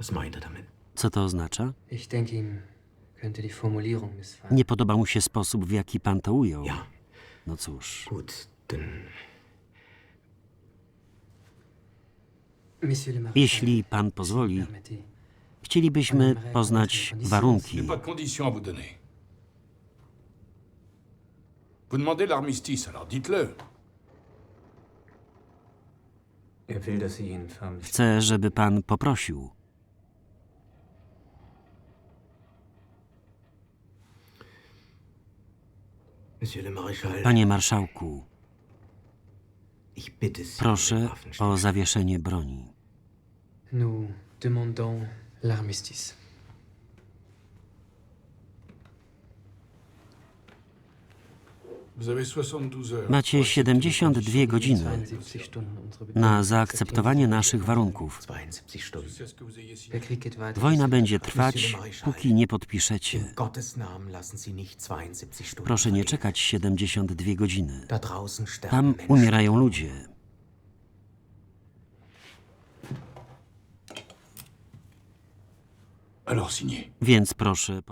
Was meint er damit? Co to oznacza? Ich denke, ihm könnte die Formulierung missfallen. Nie podoba mu się sposób, w jaki pan to ujął. Ja, No cóż, gut, dann Monsieur le Marquis, jeśli pan pozwoli, permettez. chcielibyśmy poznać warunki. J'ai pas de conditions à vous donner. Vous demandez l'armistice, alors dites-le. er will, dass Sie ihn förmlich... Chcę, żeby pan poprosił. Monsieur le Maréchal, Panie marszałku, proszę o zawieszenie broni. Nous demandons l'armistice. Vous avez 72 heures. Macie 72 godziny 72 Stunden unsere Bedingungen na zaakceptowanie naszych warunków. 72 Stunden. C'est ce que vous ayez signé. Der Krieg geht weiter. Wojna będzie trwać, póki nie podpiszecie. In Gottes Namen lassen Sie nicht 72 Stunden Proszę nie czekać 72 godziny. Tam umierają ludzie. Więc proszę.